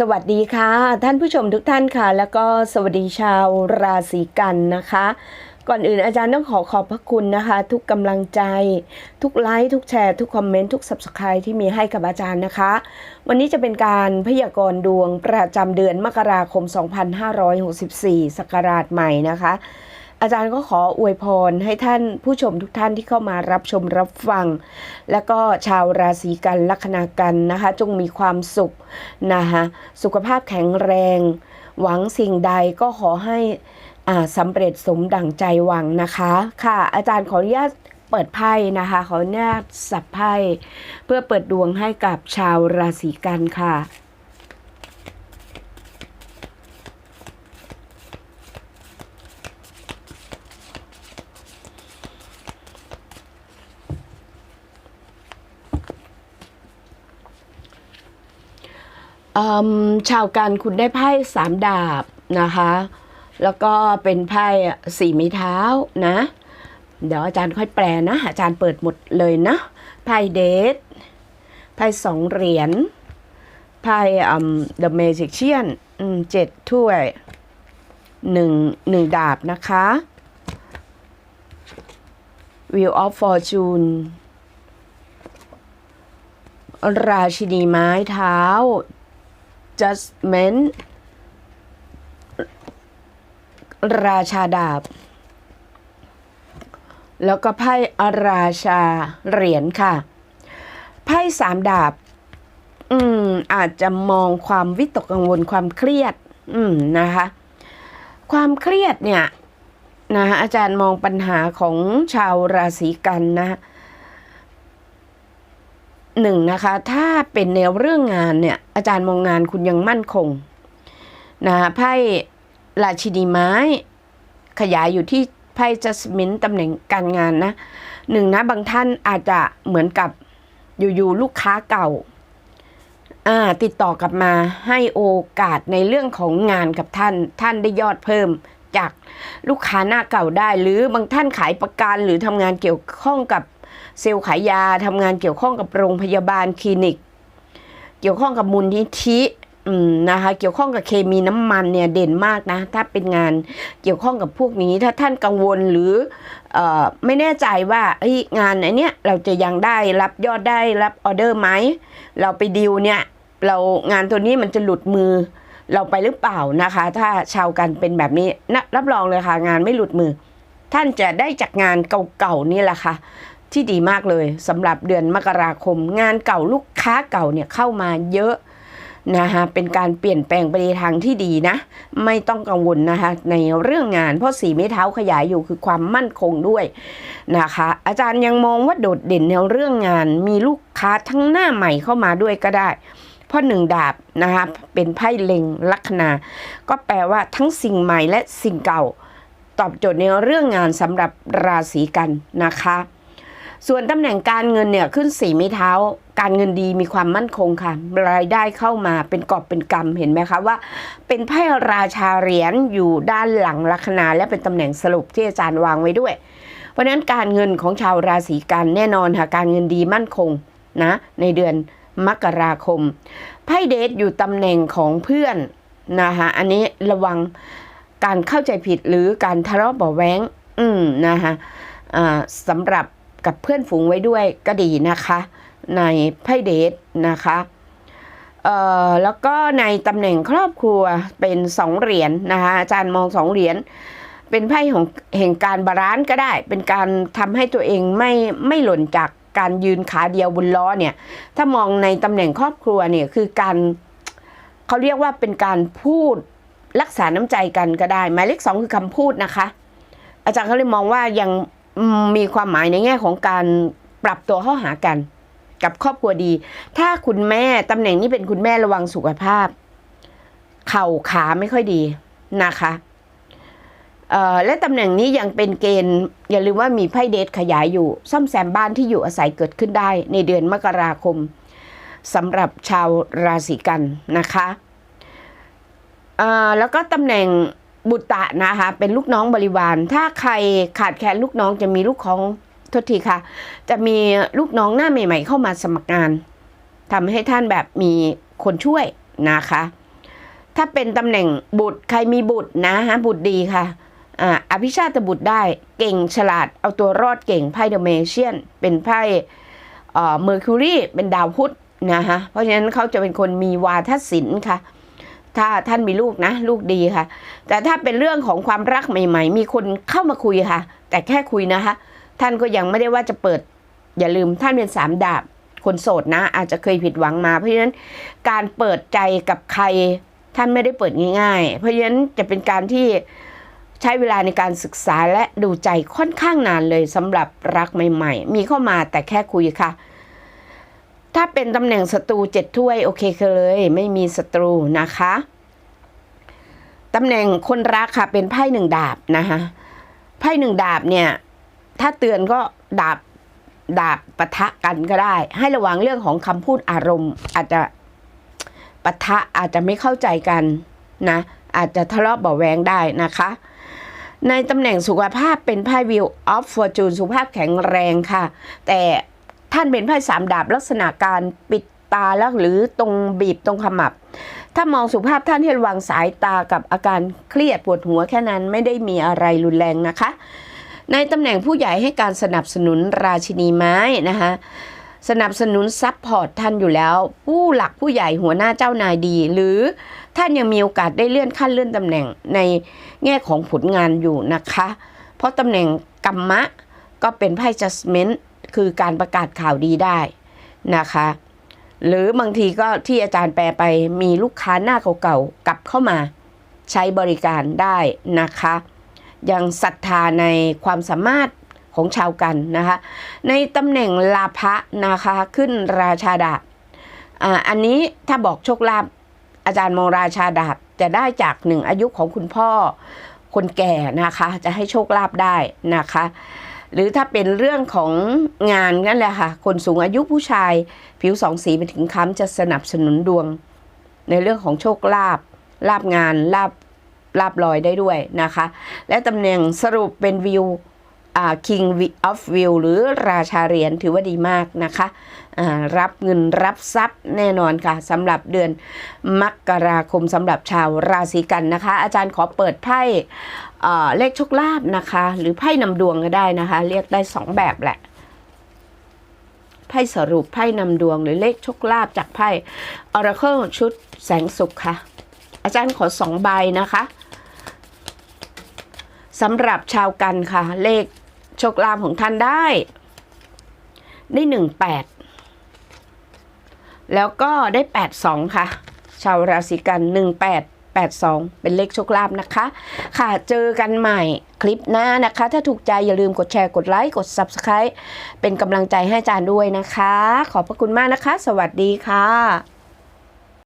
สวัสดีค่ะ ท่านผู้ชมทุกท่านค่ะ แล้วก็สวัสดีชาวราศีกันนะคะ ก่อนอื่นอาจารย์ต้องขอขอบพระคุณนะคะ ทุกกำลังใจ ทุกไลค์ทุกแชร์ ทุกคอมเมนต์ทุก subscribe ที่มีให้กับอาจารย์นะคะ วันนี้จะเป็นการพยากรณ์ดวงประจำเดือนมกราคม 2564ศักราชใหม่นะคะ อาจารย์ก็ขออวยพรให้ท่านผู้ชมทุกท่านที่เข้ามารับชมรับฟัง แล้วก็ชาวราศีกันลัคนากันนะคะ จงมีความสุขนะคะสุขภาพแข็งแรง หวังสิ่งใดก็ขอให้สำเร็จสมดั่งใจหวังนะคะ ค่ะ อาจารย์ขออนุญาตเปิดไพ่นะคะขออนุญาตสับไพ่เพื่อเปิดดวงให้กับชาวราศีกันค่ะ ชาวกันคุณได้ไพ่สามดาบนะคะ แล้วก็เป็นไพ่สี่ม้เท้านะ เดี๋ยวอาจารย์ค่อยแปลนะ อาจารย์เปิดหมดเลยนะไพ่เดทไพ่สองเหรียญไพ่อืม The Magician อืมเจ็ดถ้วยหนึ่งหนึ่งดาบนะคะ Wheel of Fortune ราชินีไม้เท้า judgment ราชาดาบ แล้วก็ไพ่อาราชาเหรียญค่ะ ไพ่สามดาบ อืม อาจจะมองความวิตกกังวลความเครียด อืมนะคะ ความเครียดเนี่ย นะอาจารย์มองปัญหาของชาวราศีกันนะ หนึ่งนะคะ ถ้าเป็นแนวเรื่องงานเนี่ยอาจารย์มองงานคุณยังมั่นคงนะไพ่ราชินีไม้ ขยายอยู่ที่ไพ่จัสมินตำแหน่งการงานนะหนึ่งนะบางท่านอาจจะเหมือนกับอยู่ๆลูกค้าเก่าติดต่อกลับมาให้โอกาสในเรื่องของงานกับท่าน ท่านได้ยอดเพิ่มจากลูกค้าหน้าเก่าได้ หรือบางท่านขายประกันหรือทำงานเกี่ยวข้องกับ เซลล์ขายยาทำงานเกี่ยวข้องกับโรงพยาบาลคลินิก เกี่ยวข้องกับมูลนิธินะคะเกี่ยวข้องกับเคมีน้ำมันเนี่ยเด่นมากนะถ้าเป็นงานเกี่ยวข้องกับพวกนี้ ถ้าท่านกังวลหรืออไม่แน่ใจว่างานอันเนี้ยเราจะยังได้รับยอดได้รับออเดอร์ไหมเราไปดิวเนี่ยเรางานตัวนี้มันจะหลุดมือเราไปหรือเปล่านะคะ ถ้าชาวกันเป็นแบบนี้นะรับรองเลยค่ะงานไม่หลุดมือ ท่านจะได้จากงานเก่าๆนี่แหละค่ะ ที่ดีมากเลยสำหรับเดือนมกราคม งานเก่าลูกค้าเก่าเนี่ยเข้ามาเยอะนะคะเป็นการเปลี่ยนแปลงไปในทางที่ดีนะ ไม่ต้องกังวลนะคะในเรื่องงาน เพราะสีไม้เท้าขยายอยู่คือความมั่นคงด้วยนะคะ อาจารย์ยังมองว่าโดดเด่นในเรื่องงาน มีลูกค้าทั้งหน้าใหม่เข้ามาด้วยก็ได้เพราะหนึ่งดาบนะคะเป็นไพ่เล็งลัคนา ก็แปลว่าทั้งสิ่งใหม่และสิ่งเก่า ตอบโจทย์ในเรื่องงานสำหรับราศีกันนะคะ ส่วนตำแหน่งการเงินเนี่ยขึ้นสีไม้เท้า การเงินดีมีความมั่นคงค่ะ รายได้เข้ามาเป็นกอบเป็นกำเห็นไหมคะว่า เป็นไพ่ราชาเหรียญอยู่ด้านหลังลัคนาและเป็นตำแหน่งสรุปที่อาจารย์วางไว้ด้วย เพราะนั้นการเงินของชาวราศีกันแน่นอนค่ะ การเงินดีมั่นคงนะในเดือนมกราคมไพ่เดทอยู่ตำแหน่งของเพื่อนนะคะอันนี้ระวังการเข้าใจผิดหรือการทะเลาะเบาแวงอืมนะคะอ่าสำหรับ กับเพื่อนฝูงไว้ด้วยก็ดีนะคะ ในไพ่เดทนะคะเอ่อแล้วก็ในตำแหน่งครอบครัวเป็นสองเหรียญนะคะอาจารย์มองสองเหรียญเป็นไพ่ของแห่งการบาลานซ์ก็ได้ เป็นการทำให้ตัวเองไม่ไม่หล่นจากการยืนขาเดียวบนล้อเนี่ย ถ้ามองในตำแหน่งครอบครัวเนี่ยคือการเขาเรียกว่าเป็นการพูดรักษาน้ำใจกันก็ได้ หมายเลขสองคือคำพูดนะคะ อาจารย์เขาเลยมองว่ายัง มีความหมายในแง่ของการปรับตัวเข้าหากัน กับครอบครัวดี ถ้าคุณแม่ตำแหน่งนี้เป็นคุณแม่ระวังสุขภาพ เข่าขาไม่ค่อยดีนะคะเออและตำแหน่งนี้ยังเป็นเกณฑ์อย่าลืมว่ามีไพ่เดทขยายอยู่ ซ่อมแซมบ้านที่อยู่อาศัยเกิดขึ้นได้ในเดือนมกราคมสำหรับชาวราศีกันนะคะเออแล้วก็ตำแหน่ง บุตตะนะคะเป็นลูกน้องบริวาร ถ้าใครขาดแคลนลูกน้องจะมีลูกของโทษทีค่ะ จะมีลูกน้องหน้าใหม่ ๆ เข้ามาสมัครงานทำให้ท่านแบบมีคนช่วยนะคะ ถ้าเป็นตำแหน่งบุตรใครมีบุตรนะฮะบุตรดีค่ะอภิชาติบุตรได้เก่งฉลาดเอาตัวรอดเก่งไพ่เดเมเชียน เป็นไพ่เอ่อเมอร์คิวรีเป็นดาวพุธนะฮะเพราะฉะนั้นเขาจะเป็นคนมีวาทศิลป์ค่ะ ถ้าท่านมีลูกนะ ลูกดีค่ะ แต่ถ้าเป็นเรื่องของความรักใหม่ ๆ มีคนเข้ามาคุยค่ะ แต่แค่คุยนะคะ ท่านก็ยังไม่ได้ว่าจะเปิด อย่าลืมท่านเป็นสามดาบคนโสดนะ อาจจะเคยผิดหวังมา เพราะฉะนั้นการเปิดใจกับใครท่านไม่ได้เปิดง่ายๆ เพราะฉะนั้นจะเป็นการที่ใช้เวลาในการศึกษาและดูใจค่อนข้างนานเลยสำหรับรักใหม่ ๆ มีเข้ามาแต่แค่คุยค่ะ ถ้าเป็นตำแหน่งศัตรูเจ็ดถ้วย โอเคเลย ไม่มีศัตรูนะคะตำแหน่งคนรักค่ะเป็นไพ่หนึ่งดาบนะคะไพ่หนึ่งดาบเนี่ย ถ้าเตือนก็ดาบดาบปะทะกันก็ได้ ให้ระวังเรื่องของคำพูดอารมณ์ อาจจะปะทะอาจจะไม่เข้าใจกันนะ อาจจะทะเลาะเบาแวงได้นะคะ ในตำแหน่งสุขภาพเป็นไพ่วิวออฟฟอร์จูนสุขภาพแข็งแรงค่ะ แต่ ท่านเป็นไพ่สามดาบลักษณะการปิดตาแล้วหรือตรงบีบตรงขมับ ถ้ามองสุภาพท่านให้ระวังสายตากับอาการเครียดปวดหัวแค่นั้นไม่ได้มีอะไรรุนแรงนะคะ ในตำแหน่งผู้ใหญ่ให้การสนับสนุนราชินีไม้นะคะสนับสนุนซัพพอร์ตท่านอยู่แล้ว ผู้หลักผู้ใหญ่หัวหน้าเจ้านายดี หรือท่านยังมีโอกาสได้เลื่อนขั้นเลื่อนตำแหน่งในแง่ของผลงานอยู่นะคะ เพราะตำแหน่งกัมมะก็เป็นไพ่ judgment คือการประกาศข่าวดีได้นะคะ หรือบางทีก็ที่อาจารย์แปลไปมีลูกค้าหน้าเก่าๆกลับเข้ามาใช้บริการได้นะคะ ยังศรัทธาในความสามารถของชาวกันนะคะ ในตำแหน่งลาภะนะคะขึ้นราชาดาบอันนี้ถ้าบอกโชคลาภอาจารย์มองราชาดาบจะได้จากหนึ่งอายุของคุณพ่อคนแก่นะคะ จะให้โชคลาภได้นะคะ หรือถ้าเป็นเรื่องของงานนั่นแหละค่ะ คนสูงอายุผู้ชาย ผิวสองสีไปถึงค้ำจะสนับสนุนดวง ในเรื่องของโชคลาภลาบงานลาบลาบลอยได้ด้วยนะคะ และตำแหน่งสรุปเป็นวิว King of View หรือราชาเหรียญถือว่าดีมากนะคะรับเงินรับทรัพย์แน่นอนค่ะสำหรับเดือนมกราคมสำหรับชาวราศีกันนะคะ อาจารย์ขอเปิดไพ่เอ่อเลขโชคลาภนะคะ หรือไพ่นำดวงก็ได้นะคะ เรียกได้สองแบบแหละไพ่สรุปไพ่นำดวงหรือเลขโชคลาภจากไพ่ Oracle ชุดแสงสุขค่ะ อาจารย์ขอสองใบนะคะสำหรับชาวกันค่ะ เลข โชคลาภของท่านได้ ได้หนึ่งแปดแล้วก็ได้แปดสองค่ะ ชาวราศีกันหนึ่งแปดแปดสองเป็นเลขโชคลาภนะคะ ค่ะ เจอกันใหม่คลิปหน้านะคะ ถ้าถูกใจอย่าลืมกดแชร์ กดไลค์ กด Subscribe เป็นกำลังใจให้อาจารย์ด้วยนะคะ ขอบพระคุณมากนะคะ สวัสดีค่ะ